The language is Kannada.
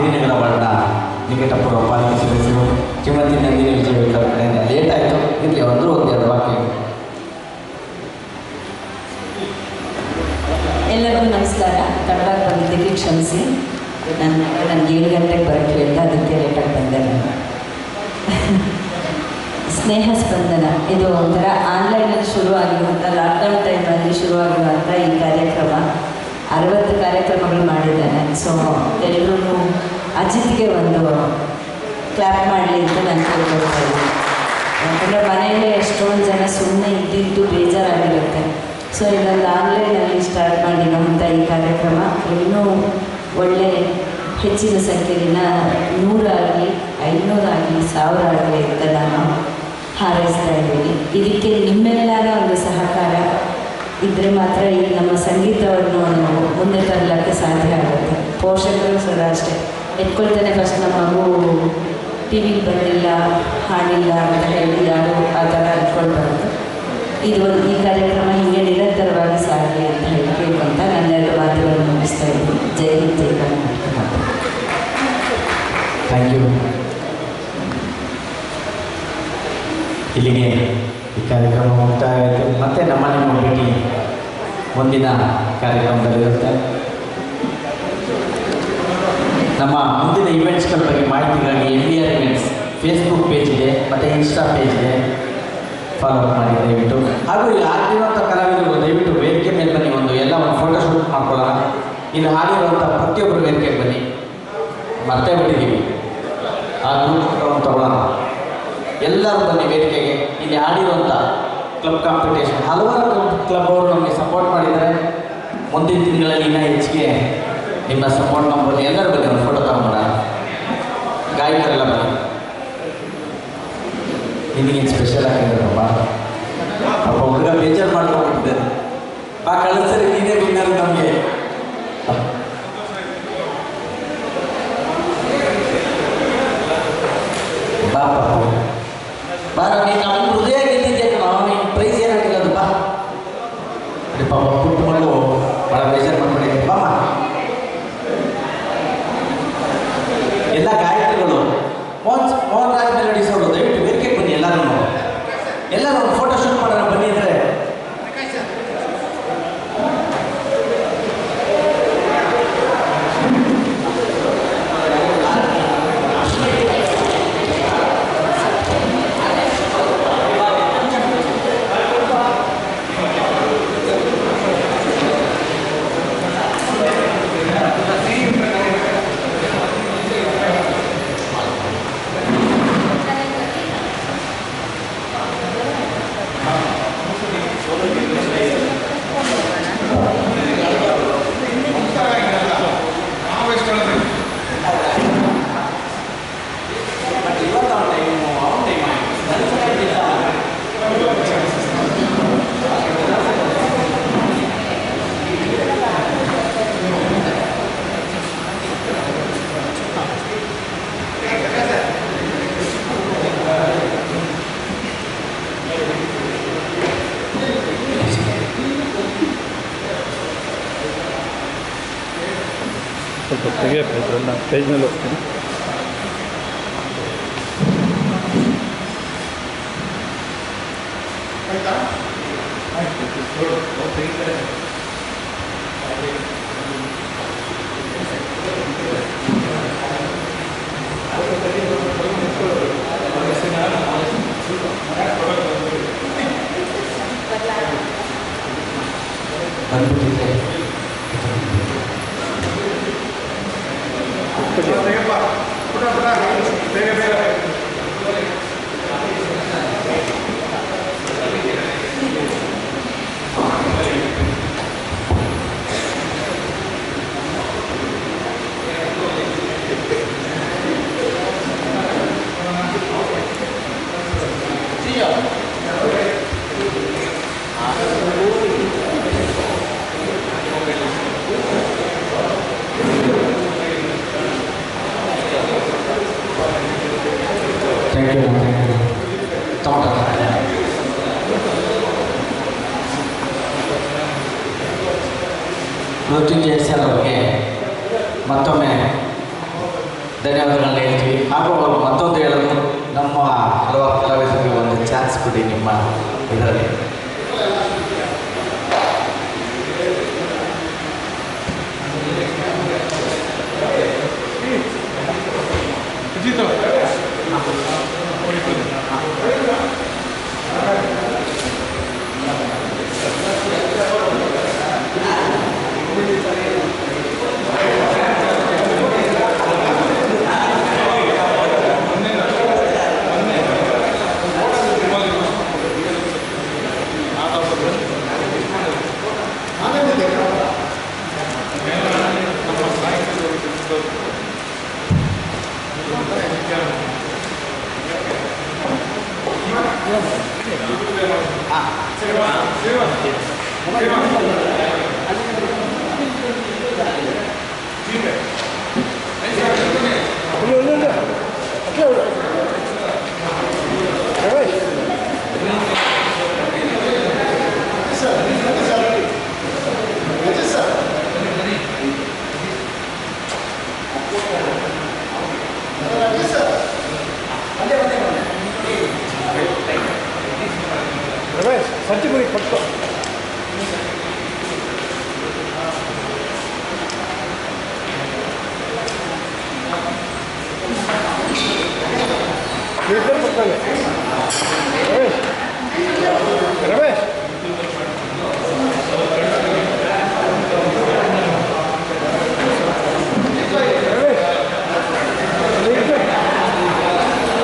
ನಮ್ಮ ಹಿರಿನಗರ ವಾರ್ಡ್ನ ನಿಮಗೆ ಪಾಲಿಕೆ ಸದಸ್ಯರು ಶ್ರೀಮತಿ ನಂದಿನಿ ಲೇಟ್ ಆಯಿತು. ಇರಲಿ ಅಂದರೂ ಒಂದೆರಡು ವಾಕ್ಯ ಎಲ್ಲರಿಗೂ ನಮಸ್ಕಾರ. ತಡವಾಗಿ ಬಂದಿದ್ದಕ್ಕೆ ಕ್ಷಮಿಸಿ. ನಾನು ನನಗೆ ಏಳು ಗಂಟೆಗೆ ಬರೋಕ್ಕೆ ಹೇಳಿದ ಅದಕ್ಕೆ ಲೇಟಾಗಿ ಬಂದೆ ನಾನು. ಸ್ನೇಹ ಸ್ಪಂದನ. ಇದು ಒಂಥರ ಆನ್ಲೈನಲ್ಲಿ ಶುರುವಾಗಿರುವಂಥ ಲಾಕ್ಡೌನ್ ಟೈಮಲ್ಲಿ ಶುರುವಾಗಿರುವಂಥ ಈ ಕಾರ್ಯಕ್ರಮ. ಅರವತ್ತು ಕಾರ್ಯಕ್ರಮಗಳು ಮಾಡಿದ್ದಾನೆ ಸೊ ಎಲ್ಲರೂ ಅಜಿತ್ಗೆ ಒಂದು ಕ್ಲಾಪ್ ಮಾಡಲಿ ಅಂತ ನಾನು ಕೇಳ್ಕೊಳ್ತಾ ಇದ್ದೀನಿ. ಯಾಕಂದರೆ ಮನೆಯಲ್ಲೇ ಎಷ್ಟೊಂದು ಜನ ಸುಮ್ಮನೆ ಇದ್ದಿದ್ದು ಬೇಜಾರಾಗಿರುತ್ತೆ. ಸೊ ಇದೊಂದು ಆನ್ಲೈನಲ್ಲಿ ಸ್ಟಾರ್ಟ್ ಮಾಡಿರೋಂಥ ಈ ಕಾರ್ಯಕ್ರಮ. ಇನ್ನೂ ಒಳ್ಳೆ ಹೆಚ್ಚಿನ ಸಂಖ್ಯೆಯಲ್ಲಿನ ನೂರಾಗಲಿ, ಐನೂರಾಗಲಿ ಸಾವಿರ ಆಗಲಿ ಅಂತ ನಾನು ಹಾರೈಸ್ತಾ ಇದ್ದೀನಿ. ಇದಕ್ಕೆ ನಿಮ್ಮೆಲ್ಲರ ಒಂದು ಸಹಕಾರ ಇದ್ದರೆ ಮಾತ್ರ ಈ ನಮ್ಮ ಸಂಗೀತವನ್ನು ನಾವು ಮುಂದೆ ತರಲಿಕ್ಕೆ ಸಾಧ್ಯ ಆಗುತ್ತೆ. ಪೋಷಕರು ಸದಾ ಅಷ್ಟೇ. ಎತ್ಕೊಳ್ತಾನೆ ಫಸ್ಟ್ ನಮ್ಮ ಮಗು ಟಿ ವಿ ಬರಲಿಲ್ಲ ಹಾಡಿಲ್ಲ ಅಂತ ಹೇಳಿ ಯಾರು ಆ ಥರ ಎತ್ಕೊಳ್ಬಾರ್ದು ಇದು ಒಂದು ಈ ಕಾರ್ಯಕ್ರಮ ಹೀಗೆ ನಿರಂತರವಾಗಿ ಸಾಗಿ ಅಂತ ಹೇಳಿ ಕೇಳ್ಕೊಂತ ನನ್ನೆರಡು ಮಾತುಗಳನ್ನು ಮುಗಿಸ್ತಾ ಇದ್ದೀನಿ. ಜೈ ಹಿಂದ್, ಜೈ ಕರ್ನಾಟಕ. ಥ್ಯಾಂಕ್ ಯು ಇಲ್ಲಿಗೆ ಈ ಕಾರ್ಯಕ್ರಮ ಮುಕ್ತಾಯ ಆಯಿತು. ಮತ್ತೆ ನಮ್ಮ ನಿಮ್ಮ ಭೇಟಿ ಮುಂದಿನ ಕಾರ್ಯಕ್ರಮದಲ್ಲಿರುತ್ತೆ ನಮ್ಮ ಮುಂದಿನ ಇವೆಂಟ್ಸ್ಗಳ ಬಗ್ಗೆ ಮಾಹಿತಿಗಾಗಿ M B R events Facebook page ಇದೆ, ಮತ್ತು ಇನ್ಸ್ಟಾ ಪೇಜ್ ಇದೆ. ಫಾಲೋ ಮಾಡಿ ದಯವಿಟ್ಟು. ಹಾಗೂ ಇಲ್ಲಿ ಹಾಡಿರುವಂಥ ಕಲಾವಿದರು ದಯವಿಟ್ಟು ವೇದಿಕೆ ಮೇಲೆ ಬನ್ನಿ ಒಂದು, ಎಲ್ಲ ಒಂದು ಫೋಟೋಶೂಟ್ ಮಾಡ್ಕೊಳ್ಳೋಣ. ಇಲ್ಲಿ ಹಾಡಿರುವಂಥ ಪ್ರತಿಯೊಬ್ಬರು ವೇದಿಕೆಗೆ ಬನ್ನಿ. ಮತ್ತೆ ಬಿಟ್ಟಿದ್ದೀವಿ. ಆ ಗ್ರೂಪ್ ತಗೊಳ್ಳೋಣ. ಎಲ್ಲರೂ ಬನ್ನಿ ವೇದಿಕೆಗೆ. ಇಲ್ಲಿ ಆಡಿರುವಂಥ ಕ್ಲಬ್ ಕಾಂಪಿಟೇಷನ್ ಹಲವಾರು ಕ್ಲಬ್ ಅವರು ನಮಗೆ ಸಪೋರ್ಟ್ ಮಾಡಿದ್ದಾರೆ. ಮುಂದಿನ ತಿಂಗಳಲ್ಲಿ ಇನ್ನೂ ಹೆಚ್ಚಿಗೆ ನಿಮ್ಮ ಸಪೋರ್ಟ್ ನಂಬೋದು ಎಲ್ಲರೂ ಬನ್ನಿ ಒಂದು ಫೋಟೋ ತಗೊಂಬೋಣ ಗಾಯಕರೆಲ್ಲ ಬನ್ನಿ ನಿನಗೆ ಸ್ಪೆಷಲ್ ಆಗಿದ್ದಾರಪ್ಪ ಪಾಪ ಹುಡುಗ ಬೇಜಾರು ಮಾಡ್ಕೊಂಡ್ಬಿಟ್ಟಿದ್ದಾರೆ ಬಾ ಕಳಿಸ್ತಾರೆ ನೀನೇ ವಿನ್ನರ್ ನಮಗೆ ಬಾ ಪಾಪ ಬಾ ನೀನು ಸ್ವಲ್ಪ ತೆಗಿಯಪ್ಪ ಇದೆಲ್ಲ ಪೇಜ್ ಮೇಲೆ ಹೋಗ್ತೀನಿ ಬಂದ್ಬಿಟ್ಟಿದೆ ಥ್ಯಾಂಕ್ ಯು ತೋಟ ಮೃತ್ಯುಂಜಯ ಸರ್ ಅವರಿಗೆ ಮತ್ತೊಮ್ಮೆ ಧನ್ಯವಾದಗಳನ್ನ ಹೇಳ್ತೀವಿ. ಹಾಗೂ ಅವರು ಮತ್ತೊಂದು ಹೇಳಲು ನಮ್ಮ ಹಲವಾರು ಕಲಾವಿದರಿಗೆ ಒಂದು ಚಾನ್ಸ್ ಕೊಡಿ ನಿಮ್ಮ ಇದರಲ್ಲಿ. Gracias.